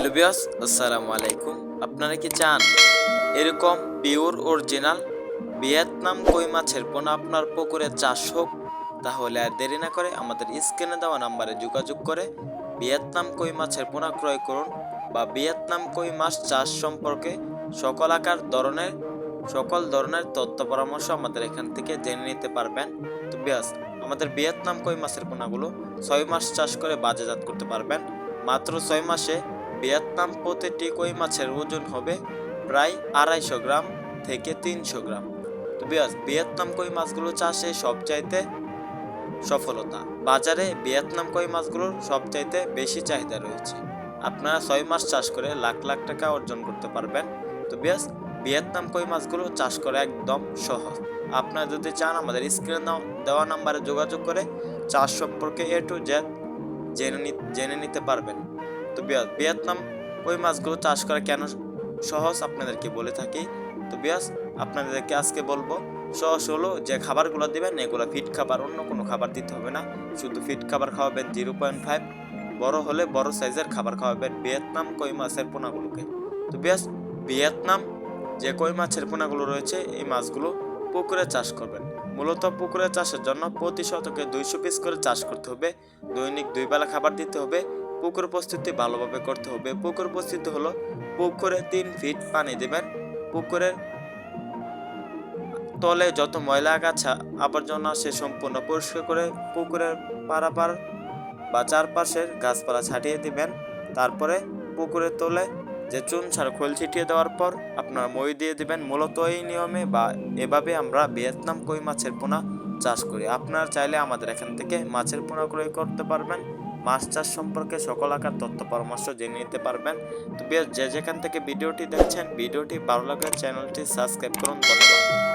Hello বিয়াস আসসালামু আলাইকুম। আপনারা কি চান এরকম পিওর অরিজিনাল ভিয়েতনাম কই মাছের পোনা আপনার পুকুরে চাষ হোক? তাহলে আর দেরি না করে আমাদের স্ক্রিনে দেওয়া নাম্বারে যোগাযোগ করে ভিয়েতনাম কই মাছের পোনা ক্রয় করুন বা ভিয়েতনাম কই মাছ চাষ সম্পর্কে সকল আকার ধরনের, সকল ধরনের তথ্য পরামর্শ আমাদের এখান থেকে জেনে নিতে পারবেন। তো বিয়াস আমাদের ভিয়েতনাম কই মাছের পোনাগুলো ছয় মাস চাষ করে বাজারজাত করতে পারবেন। মাত্র ছয় মাসে ভিয়েতনাম প্রতিটি কই মাছের ওজন হবে প্রায় আড়াইশো গ্রাম থেকে তিনশো গ্রাম। তো বিয়াস ভিয়েতনাম কই মাছগুলো চাষে সবচাইতে সফলতা? বাজারে ভিয়েতনাম কই মাছগুলোর সবচাইতে বেশি চাহিদা রয়েছে? আপনারা ছয় মাস চাষ করে লাখ লাখ টাকা অর্জন করতে পারবেন। তো বিয়াস ভিয়েতনাম কই মাছগুলো চাষ করা একদম সহজ। আপনারা যদি চান আমাদের স্ক্রিনে দেওয়া নাম্বারে যোগাযোগ করে চাষ সম্পর্কে এ টু জেড জেনে জেনে নিতে পারবেন। তো ভিয়েতনাম ওই মাছগুলো চাষ করা কেন সহজ আপনাদেরকে বলে থাকি। তো বিয়াস, আপনাদেরকে আজকে বলব, সহজ হলো যে খাবারগুলো দিবেন, এগুলো ফিট খাবার, অন্য কোনো খাবার দিতে হবে না। শুধু ফিট খাবার খাওয়াবেন জিরো পয়েন্ট ফাইভ, বড় হলে বড় সাইজের খাবার খাওয়াবেন ভিয়েতনাম কই মাছের পোনাগুলোকে। তো বিয়াস, ভিয়েতনাম যে কই মাছের পোনাগুলো রয়েছে, এই মাছগুলো পুকুরে চাষ করবেন। মূলত পুকুরে চাষের জন্য প্রতি শতকে দুইশো পিস করে চাষ করতে হবে। দৈনিক দুই বেলা খাবার দিতে হবে। পুকুর প্রস্তুতি ভালোভাবে করতে হবে। পুকুর প্রস্তুতি হলো, পুকুরে তিন ফিট পানি দেবেন। পুকুরের তলে যত ময়লা আগাছা, আবর্জনা সে সম্পূর্ণ পরিষ্কার করে পুকুরের পারাপার বা চারপাশের গাছপালা ছাটিয়ে দিবেন। তারপরে পুকুরের তলে যে চুন সার খোল ছিটিয়ে দেওয়ার পর আপনারা মই দিয়ে দিবেন। মূলত এই নিয়মে বা এভাবে আমরা ভিয়েতনাম কই মাছের পোনা চাষ করি। আপনারা চাইলে আমাদের এখান থেকে মাছের পোনা ক্রয় করতে পারবেন। মাছ চাষ সম্পর্কে সকল আকার তথ্য পরামর্শ জেনে নিতে পারবেন। তো যে যেখান থেকে ভিডিওটি দেখছেন, ভিডিওটি ভালো লাগলে চ্যানেলটি সাবস্ক্রাইব করুন। ধন্যবাদ।